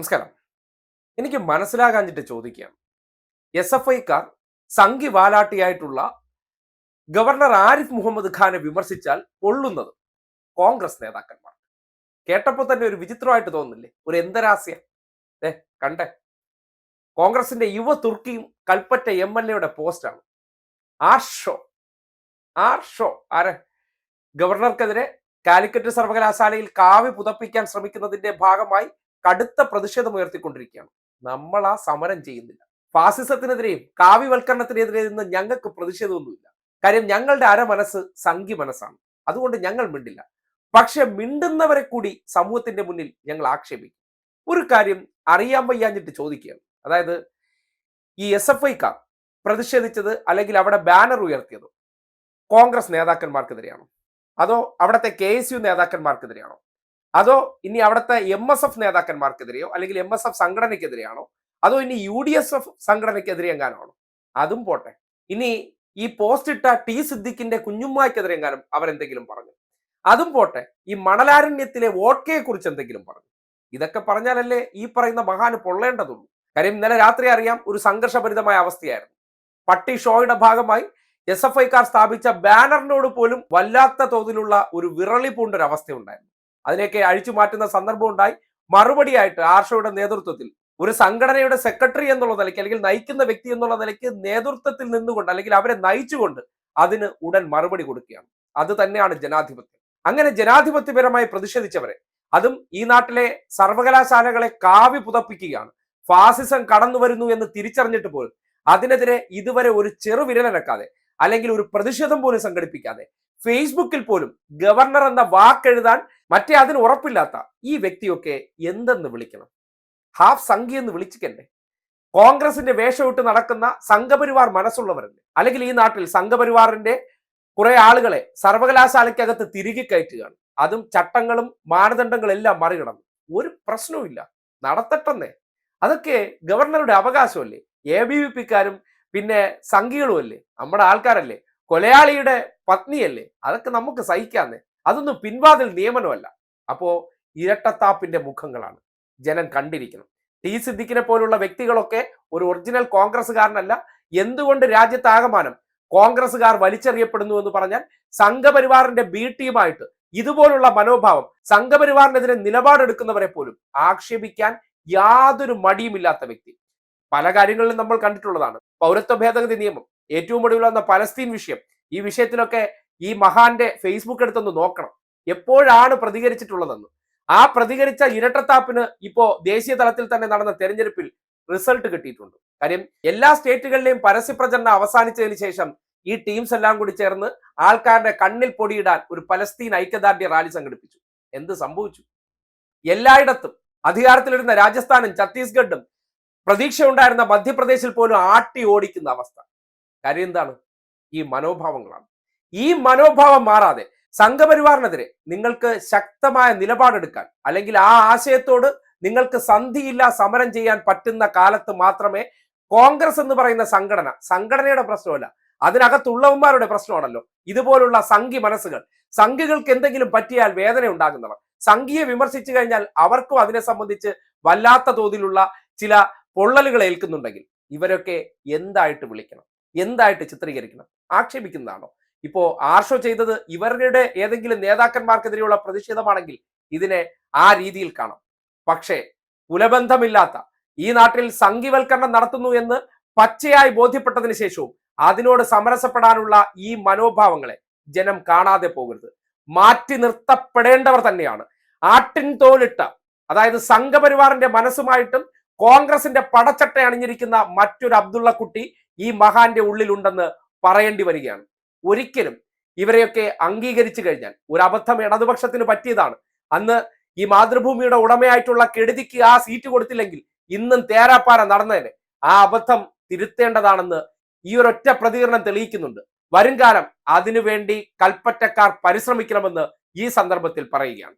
നമസ്കാരം. എനിക്ക് മനസ്സിലാകാഞ്ഞിട്ട് ചോദിക്കാം. എസ് എഫ് ഐക്കാർ സംഘി വാലാട്ടിയായിട്ടുള്ള ഗവർണർ ആരിഫ് മുഹമ്മദ് ഖാനെ വിമർശിച്ചാൽ കൊള്ളുന്നത് കോൺഗ്രസ് നേതാക്കന്മാർ. കേട്ടപ്പോൾ തന്നെ ഒരു വിചിത്രമായിട്ട് തോന്നുന്നില്ലേ? ഒരു എന്തരാസ്യ. ഏ കണ്ടേ. കോൺഗ്രസിന്റെ യുവ തുർക്കിയും കൽപ്പറ്റ എം എൽ എയുടെ പോസ്റ്റാണ് ആർഷോ. ആർഷോ. ആരെ? ഗവർണർക്കെതിരെ കാലിക്കറ്റ് സർവകലാശാലയിൽ കാവ്യ പുതപ്പിക്കാൻ ശ്രമിക്കുന്നതിന്റെ ഭാഗമായി കടുത്ത പ്രതിഷേധം ഉയർത്തിക്കൊണ്ടിരിക്കുകയാണ്. നമ്മൾ ആ സമരം ചെയ്യുന്നില്ല. ഫാസിസത്തിനെതിരെയും കാവ്യവൽക്കരണത്തിനെതിരെ നിന്ന് ഞങ്ങൾക്ക് പ്രതിഷേധമൊന്നുമില്ല. കാര്യം ഞങ്ങളുടെ അരമനസ് സംഘി മനസ്സാണ്. അതുകൊണ്ട് ഞങ്ങൾ മിണ്ടില്ല. പക്ഷെ മിണ്ടുന്നവരെ കൂടി സമൂഹത്തിന്റെ മുന്നിൽ ഞങ്ങൾ ആക്ഷേപിക്കും. ഒരു കാര്യം അറിയാൻ വയ്യാഞ്ഞിട്ട് ചോദിക്കുകയാണ്. അതായത് ഈ എസ് എഫ് ഐക്കാർ പ്രതിഷേധിച്ചത് അല്ലെങ്കിൽ അവിടെ ബാനർ ഉയർത്തിയത് കോൺഗ്രസ് നേതാക്കന്മാർക്കെതിരെയാണോ? അതോ അവിടുത്തെ കെ എസ് യു നേതാക്കന്മാർക്കെതിരെയാണോ? അതോ ഇനി അവിടുത്തെ എം എസ് എഫ് നേതാക്കന്മാർക്കെതിരെയോ അല്ലെങ്കിൽ എം എസ് എഫ് സംഘടനയ്ക്കെതിരെയാണോ? അതോ ഇനി യു ഡി എസ് എഫ് സംഘടനയ്ക്കെതിരെ എങ്ങാനാണോ? അതും പോട്ടെ. ഇനി ഈ പോസ്റ്റ് ഇട്ട ടി സിദ്ദിഖിന്റെ കുഞ്ഞുമ്മായ്ക്കെതിരെ എങ്ങാനും അവരെന്തെങ്കിലും പറഞ്ഞു? അതും പോട്ടെ. ഈ മണലാരണ്യത്തിലെ വോട്ടയെ കുറിച്ച് എന്തെങ്കിലും പറഞ്ഞു? ഇതൊക്കെ പറഞ്ഞാലല്ലേ ഈ പറയുന്ന മഹാന് പൊള്ളേണ്ടതുള്ളൂ. കാര്യം ഇന്നലെ രാത്രി അറിയാം ഒരു സംഘർഷഭരിതമായ അവസ്ഥയായിരുന്നു. പട്ടി ഷോയുടെ ഭാഗമായി എസ് എഫ് ഐക്കാർ സ്ഥാപിച്ച ബാനറിനോട് പോലും വല്ലാത്ത തോതിലുള്ള ഒരു വിറളി അവസ്ഥ ഉണ്ടായിരുന്നു അതിനെയൊക്കെ അഴിച്ചു മാറ്റുന്ന സന്ദർഭം ഉണ്ടായി മറുപടിയായിട്ട് ആർഷയുടെ നേതൃത്വത്തിൽ ഒരു സംഘടനയുടെ സെക്രട്ടറി എന്നുള്ള നിലയ്ക്ക് അല്ലെങ്കിൽ നയിക്കുന്ന വ്യക്തി എന്നുള്ള നിലയ്ക്ക് നേതൃത്വത്തിൽ നിന്നുകൊണ്ട് അല്ലെങ്കിൽ അവരെ നയിച്ചുകൊണ്ട് അതിന് ഉടൻ മറുപടി കൊടുക്കുകയാണ്. അത് തന്നെയാണ് ജനാധിപത്യം. അങ്ങനെ ജനാധിപത്യപരമായി പ്രതിഷേധിച്ചവരെ അതും ഈ നാട്ടിലെ സർവകലാശാലകളെ കാവി പുതപ്പിക്കുകയാണ്. ഫാസിസം കടന്നു വരുന്നു എന്ന് തിരിച്ചറിഞ്ഞിട്ട് പോലും അതിനെതിരെ ഇതുവരെ ഒരു ചെറുവിരലനക്കാതെ അല്ലെങ്കിൽ ഒരു പ്രതിഷേധം പോലും സംഘടിപ്പിക്കാതെ. ഫേസ്ബുക്കിൽ പോലും ഗവർണർ എന്ന വാക്കെഴുതാൻ മറ്റേ അതിന് ഉറപ്പില്ലാത്ത ഈ വ്യക്തിയൊക്കെ എന്തെന്ന് വിളിക്കണം? ഹാഫ് സംഘി എന്ന് വിളിച്ചിക്കണ്ടേ? കോൺഗ്രസിന്റെ വേഷമിട്ട് നടക്കുന്ന സംഘപരിവാർ മനസ്സുള്ളവരല്ലേ? അല്ലെങ്കിൽ ഈ നാട്ടിൽ സംഘപരിവാറിന്റെ കുറെ ആളുകളെ സർവകലാശാലയ്ക്കകത്ത് തിരികെ കയറ്റുകയാണ്. അതും ചട്ടങ്ങളും മാനദണ്ഡങ്ങളും എല്ലാം മറികടന്നു. ഒരു പ്രശ്നവുമില്ല. നടത്തട്ടെന്നേ. അതൊക്കെ ഗവർണറുടെ അവകാശമല്ലേ? എ ബി വി പിക്കാരും പിന്നെ സംഘികളുമല്ലേ? നമ്മുടെ ആൾക്കാരല്ലേ? കൊലയാളിയുടെ പത്നിയല്ലേ? അതൊക്കെ നമുക്ക് സഹിക്കാന്നേ. അതൊന്നും പിൻവാതിൽ നിയമനമല്ല. അപ്പോ ഇരട്ടത്താപ്പിന്റെ മുഖങ്ങളാണ്. ജനം കണ്ടിരിക്കണം. ടി സിദ്ദിഖിനെ പോലുള്ള വ്യക്തികളൊക്കെ ഒരു ഒറിജിനൽ കോൺഗ്രസ്സുകാരനല്ല. എന്തുകൊണ്ട് രാജ്യത്താകമാനം കോൺഗ്രസ്സുകാർ വലിച്ചെറിയപ്പെടുന്നു എന്ന് പറഞ്ഞാൽ സംഘപരിവാറിന്റെ ബി ടീമായിട്ട് ഇതുപോലുള്ള മനോഭാവം സംഘപരിവാറിനെതിരെ നിലപാടെടുക്കുന്നവരെ പോലും ആക്ഷേപിക്കാൻ യാതൊരു മടിയുമില്ലാത്ത വ്യക്തി. പല കാര്യങ്ങളിലും നമ്മൾ കണ്ടിട്ടുള്ളതാണ്. പൗരത്വ ഭേദഗതി നിയമം. ഏറ്റവും ഒടുവിൽ വന്ന പലസ്തീൻ വിഷയം. ഈ വിഷയത്തിലൊക്കെ ഈ മഹാന്റെ ഫേസ്ബുക്ക് എടുത്തൊന്ന് നോക്കണം. എപ്പോഴാണ് പ്രതികരിച്ചിട്ടുള്ളതെന്ന്. ആ പ്രതികരിച്ച ഇരട്ടത്താപ്പിന് ഇപ്പോ ദേശീയ തലത്തിൽ തന്നെ നടന്ന തെരഞ്ഞെടുപ്പിൽ റിസൾട്ട് കിട്ടിയിട്ടുണ്ട്. കാര്യം എല്ലാ സ്റ്റേറ്റുകളിലെയും പരസ്യപ്രചരണം അവസാനിച്ചതിന് ശേഷം ഈ ടീംസ് എല്ലാം കൂടി ചേർന്ന് ആൾക്കാരുടെ കണ്ണിൽ പൊടിയിടാൻ ഒരു പലസ്തീൻ ഐക്യദാർഢ്യ റാലി സംഘടിപ്പിച്ചു. എന്ത് സംഭവിച്ചു? എല്ലായിടത്തും അധികാരത്തിലിരുന്ന രാജസ്ഥാനും ഛത്തീസ്ഗഡും പ്രതീക്ഷ ഉണ്ടായിരുന്ന മധ്യപ്രദേശിൽ പോലും ആട്ടി ഓടിക്കുന്ന അവസ്ഥ. കാര്യം എന്താണ്? ഈ മനോഭാവങ്ങളാണ്. ഈ മനോഭാവം മാറാതെ സംഘപരിവാറിനെതിരെ നിങ്ങൾക്ക് ശക്തമായ നിലപാടെടുക്കാൻ അല്ലെങ്കിൽ ആ ആശയത്തോട് നിങ്ങൾക്ക് സന്ധിയില്ല സമരം ചെയ്യാൻ പറ്റുന്ന കാലത്ത് മാത്രമേ കോൺഗ്രസ് എന്ന് പറയുന്ന സംഘടന സംഘടനയുടെ പ്രശ്നമല്ല അതിനകത്തുള്ളവന്മാരുടെ പ്രശ്നമാണല്ലോ. ഇതുപോലുള്ള സംഘി മനസ്സുകൾ സംഘികൾക്ക് എന്തെങ്കിലും പറ്റിയാൽ വേദന ഉണ്ടാകുന്നവർ സംഘിയെ വിമർശിച്ചു കഴിഞ്ഞാൽ അവർക്കും അതിനെ സംബന്ധിച്ച് വല്ലാത്ത തോതിലുള്ള ചില പൊള്ളലുകൾ ഏൽക്കുന്നുണ്ടെങ്കിൽ ഇവരൊക്കെ എന്തായിട്ട് വിളിക്കണം? എന്തായിട്ട് ചിത്രീകരിക്കണം? ആക്ഷേപിക്കുന്നതാണോ? ഇപ്പോ ആർഷോ ചെയ്തത് ഇവരുടെ ഏതെങ്കിലും നേതാക്കന്മാർക്കെതിരെയുള്ള പ്രതിഷേധമാണെങ്കിൽ ഇതിനെ ആ രീതിയിൽ കാണാം. പക്ഷേ കുലബന്ധമില്ലാത്ത ഈ നാട്ടിൽ സംഘിവൽക്കരണം നടത്തുന്നു എന്ന് പച്ചയായി ബോധ്യപ്പെട്ടതിന് ശേഷവും അതിനോട് സമരസപ്പെടാനുള്ള ഈ മനോഭാവങ്ങളെ ജനം കാണാതെ പോകരുത്. മാറ്റി നിർത്തപ്പെടേണ്ടവർ തന്നെയാണ്. ആട്ടിൻ തോലിട്ട അതായത് സംഘപരിവാറിന്റെ മനസ്സുമായിട്ടും കോൺഗ്രസിന്റെ പടച്ചട്ട അണിഞ്ഞിരിക്കുന്ന മറ്റൊരു അബ്ദുള്ള കുട്ടി ഈ മഹാന്റെ ഉള്ളിലുണ്ടെന്ന് പറയേണ്ടി വരികയാണ്. ഒരിക്കലും ഇവരെയൊക്കെ അംഗീകരിച്ചു കഴിഞ്ഞാൽ ഒരു അബദ്ധം ഇടതുപക്ഷത്തിന് പറ്റിയതാണ്. അന്ന് ഈ മാതൃഭൂമിയുടെ ഉടമയായിട്ടുള്ള കെടുതിക്ക് ആ സീറ്റ് കൊടുത്തില്ലെങ്കിൽ ഇന്നും തേരാപ്പാര നടന്നേനെ. ആ അബദ്ധം തിരുത്തേണ്ടതാണെന്ന് ഈ ഒരൊറ്റ പ്രതികരണം തെളിയിക്കുന്നുണ്ട്. വരും കാലം അതിനുവേണ്ടി കൽപ്പറ്റക്കാർ പരിശ്രമിക്കണമെന്ന് ഈ സന്ദർഭത്തിൽ പറയുകയാണ്.